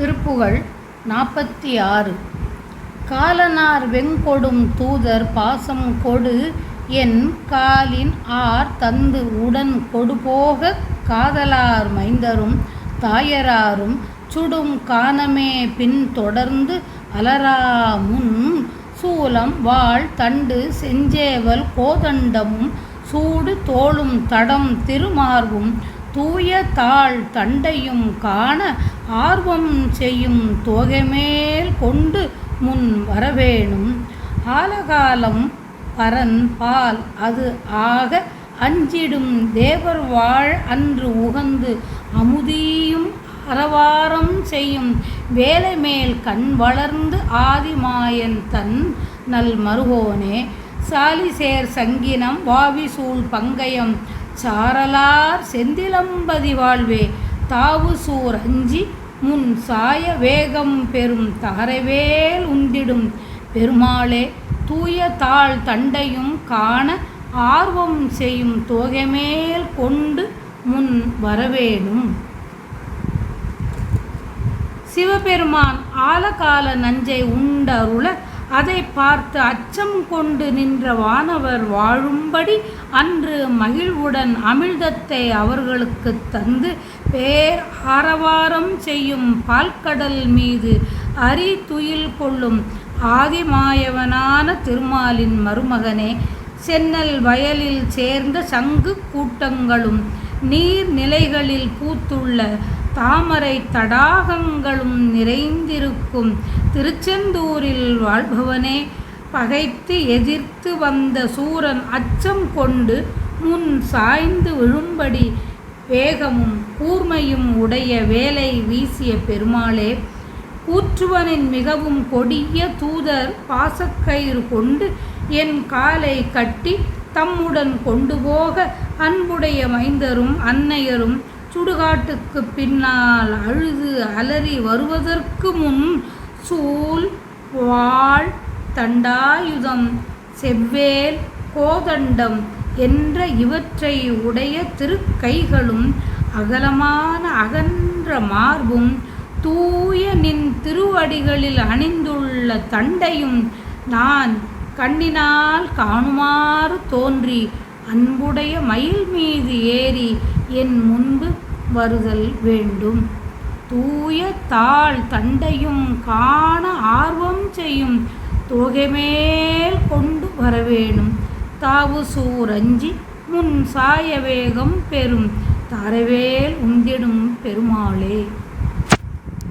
திருப்புகழ் நாற்பத்தி ஆறு காலனார் வெங்கொடும் தூதர் பாசம் கொடு என் காலின் ஆர் தந்து உடன் கொடுபோக காதலார் மைந்தரும் தாயராரும் சுடும் காணமே பின் தொடர்ந்து அலராமுன் சூலம் வாள் தண்டு செஞ்சேவல் கோதண்டமும் சூடு தோளும் தடம் திருமார்பும் தூய தாள் தண்டையும் காண ஆர்வம் செய்யும் தோகைமேல் கொண்டு முன் வரவேணும். ஆலகாலம் பரன் பால் அது ஆக அஞ்சிடும் தேவர் வாழ் அன்று உகந்து அமுதியும் அரவாரம் செய்யும் வேலை மேல் கண் வளர்ந்து ஆதிமாயன் தன் நல் மருகோனே. சாலிசேர் சங்கினம் வாவிசூல் பங்கயம் சாரலார் செந்திலம்பதி வாழ்வே. தாவு சூர் அஞ்சி முன் சாய வேகம் பெறும் தகரவேல் உந்திடும் பெருமாளே தூய தாள் தண்டையும் காண ஆர்வம் செய்யும் தோகைமேல் கொண்டு முன் வரவேணும். சிவபெருமான் ஆலகால நஞ்சை உண்டருள அதை பார்த்து அச்சம் கொண்டு நின்ற வானவர் வாழும்படி அன்று மகிழ்வுடன் அமிழ்தத்தை அவர்களுக்கு தந்து பேர் ஆரவாரம் செய்யும் பால்கடல் மீது அரி துயில் கொள்ளும் ஆதிமாயவனான திருமாலின் மருமகனே சென்னல் வயலில் சேர்ந்த சங்கு கூட்டங்களும் நீர்நிலைகளில் பூத்துள்ள தாமரை தடாகங்களும் நிறைந்திருக்கும். திருச்செந்தூரில் வாழ்பவனே பகைத்து எதிர்த்து வந்த சூரன் அச்சம் கொண்டு முன் சாய்ந்து விழும்படி வேகமும் கூர்மையும் உடைய வேலை வீசிய பெருமாளே கூற்றுவனின் மிகவும் கொடிய தூதர் பாசக்கயிறு கொண்டு என் காலை கட்டி தம்முடன் கொண்டு போக அன்புடைய மைந்தரும் அன்னையரும் சுடுகாட்டுக்கு பின்னால் அழுது அலறி வருவதற்கு முன் சூல் வாழ் தண்டாயுதம் செவ்வேல் கோதண்டம் என்ற இவற்றை உடைய திருக்கைகளும் அகலமான அகன்ற மார்பும் தூய நின் திருவடிகளில் அணிந்துள்ள தண்டையும் நான் கண்ணினால் காணுமாறு தோன்றி அன்புடைய மயில் மீது ஏறி என் முன்பு வருதல் வேண்டும். தூய தாள் தண்டையும் காண ஆர்வம் செய்யும் தோகைமேல் கொண்டு வரவேணும் தாவு சூரஞ்சி முன் சாய வேகம் பெறும். தரவேல் உந்திடும் பெருமாளே.